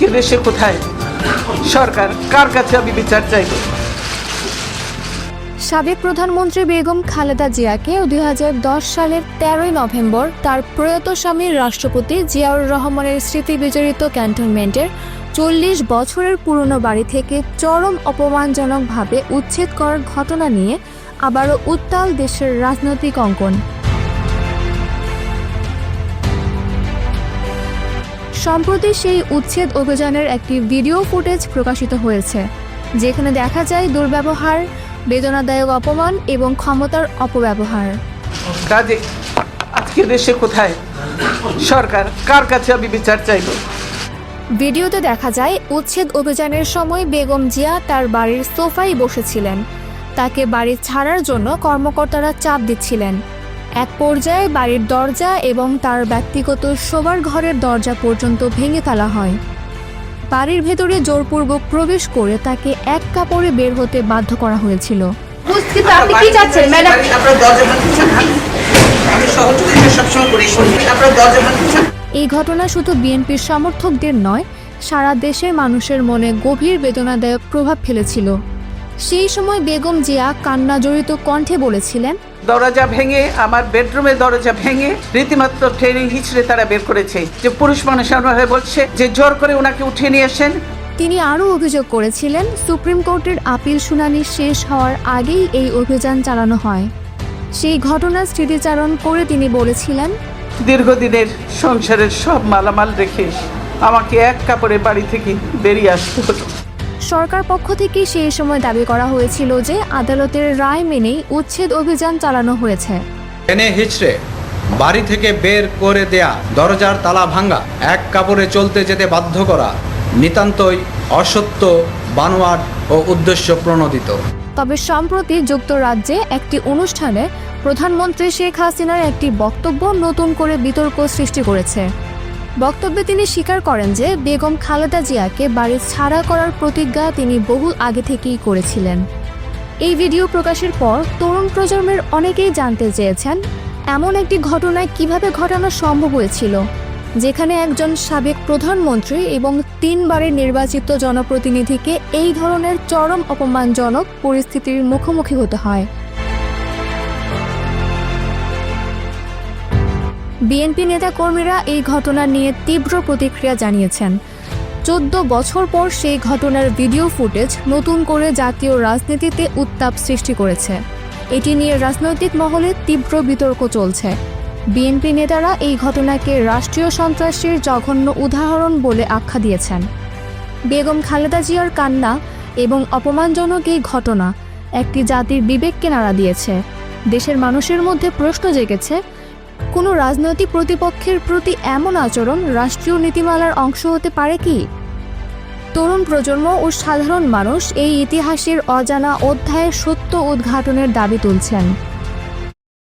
আজকে দেশে কোথায়? সরকার, কার কাছে আমি বিচার চাইব? সাবেক প্রধানমন্ত্রী বেগম খালেদা জিয়াকে দুই সালের তেরোই নভেম্বর তার প্রয়াত স্বামীর রাষ্ট্রপতি জিয়াউর রহমানের স্মৃতি বিজড়িত ক্যান্টনমেন্টের চল্লিশ বছরের পুরনো বাড়ি থেকে চরম অপমানজনকভাবে উচ্ছেদ করার ঘটনা নিয়ে আবারও উত্তাল দেশের রাজনৈতিক অঙ্কন সম্প্রতি সেই উচ্ছেদ অভিযানের একটি ভিডিও ফুটেজ প্রকাশিত হয়েছে যেখানে দেখা যায় দুর্ব্যবহার বেদনাদায়ক অপমান এবং ক্ষমতার অপব্যবহার। কাজে আজকে দেশে কোথায়? সরকার কার কাছে আমি বিচার চাইব? ভিডিওতে দেখা যায় উচ্ছেদ অভিযানের সময় বেগম জিয়া তার বাড়ির সোফায় বসেছিলেন। তাকে বাড়ি ছাড়ার জন্য কর্মকর্তারা চাপ দিচ্ছিলেন। এক পর্যায়ে বাড়ির দরজা এবং তার ব্যক্তিগত শোবার ঘরের দরজা পর্যন্ত ভেঙে ফেলা হয় বাড়ির ভেতরে জোরপূর্বক প্রবেশ করে তাকে এক কাপড়ে বের হতে বাধ্য করা হয়েছিল বুঝতে তো আপনি কি চাচ্ছেন ম্যাডাম আপনার দরজা বন্ধ করছেন? আমি সহযোগিতা সবসময় করি শুনি আপনার দরজা বন্ধ করছেন? এই ঘটনা শুধু বিএনপির সমর্থকদের নয় সারা দেশের মানুষের মনে গভীর বেদনাদায়ক প্রভাব ফেলেছিল সেই সময় বেগম জিয়া কান্না জড়িত কণ্ঠে বলেছিলেন দরজা ভেঙে আমার বেডরুমের দরজা ভেঙে রীতিমাত্র ট্রেনিং হিচড়ে তারা বের করেছে। যে পুরুষ মানুষ আমার হয়ে বলছে যে জোর করে ওনাকে উঠিয়ে নিয়ে আসেন। তিনি আরও অভিযোগ করেছিলেন সুপ্রিম কোর্টের আপিল শুনানি শেষ হওয়ার আগেই এই অভিযান চালানো হয়। সেই ঘটনার স্মৃতিচারণ করে তিনি বলেছিলেন দীর্ঘদিনের সংসারের সব মালামাল রেখে আমাকে এক কাপড়ে বাড়ি থেকে বেরিয়ে আসতে হলো। সরকার পক্ষ থেকে সেই সময় দাবি করা হয়েছিল যে আদালতের রায় মেনেই উচ্ছেদ অভিযান চালানো হয়েছে। টেনে হিচড়ে বাড়ি থেকে বের করে দেয়া দরজার তালা ভাঙ্গা এক কাপড়ে চলতে যেতে বাধ্য করা নিতান্তই অসত্য বানোয়াট ও উদ্দেশ্য প্রণোদিত। তবে সম্প্রতি যুক্তরাজ্যে একটি অনুষ্ঠানে প্রধানমন্ত্রী শেখ হাসিনার একটি বক্তব্য নতুন করে বিতর্ক সৃষ্টি করেছে। বক্তব্যে তিনি স্বীকার করেন যে বেগম খালেদা জিয়াকে বাড়ি ছাড়া করার প্রতিজ্ঞা তিনি বহু আগে থেকেই করেছিলেন। এই ভিডিও প্রকাশের পর তরুণ প্রজন্মের অনেকেই জানতে চেয়েছেন, এমন একটি ঘটনায় কীভাবে ঘটানো সম্ভব হয়েছিল, যেখানে একজন সাবেক প্রধানমন্ত্রী এবং তিনবারের নির্বাচিত জনপ্রতিনিধিকে এই ধরনের চরম অপমানজনক পরিস্থিতির মুখোমুখি হতে হয়। বিএনপি নেতাকর্মীরা এই ঘটনা নিয়ে তীব্র প্রতিক্রিয়া জানিয়েছেন। চোদ্দ বছর পর সেই ঘটনার ভিডিও ফুটেজ নতুন করে জাতীয় রাজনীতিতে উত্তাপ সৃষ্টি করেছে। এটি নিয়ে রাজনৈতিক মহলে তীব্র বিতর্ক চলছে। বিএনপি নেতারা এই ঘটনাকে রাষ্ট্রীয় সন্ত্রাসের জঘন্য উদাহরণ বলে আখ্যা দিয়েছেন। বেগম খালেদা জিয়ার কান্না এবং অপমানজনক এই ঘটনা একটি জাতির বিবেককে নাড়া দিয়েছে। দেশের মানুষের মধ্যে প্রশ্ন জেগেছে কোনো রাজনৈতিক প্রতিপক্ষের প্রতি এমন আচরণ রাষ্ট্রীয় নীতিমালার অংশ হতে পারে কি? তরুণ প্রজন্ম ও সাধারণ মানুষ এই ইতিহাসের অজানা অধ্যায়ের সত্য উদ্ঘাটনের দাবি তুলছেন।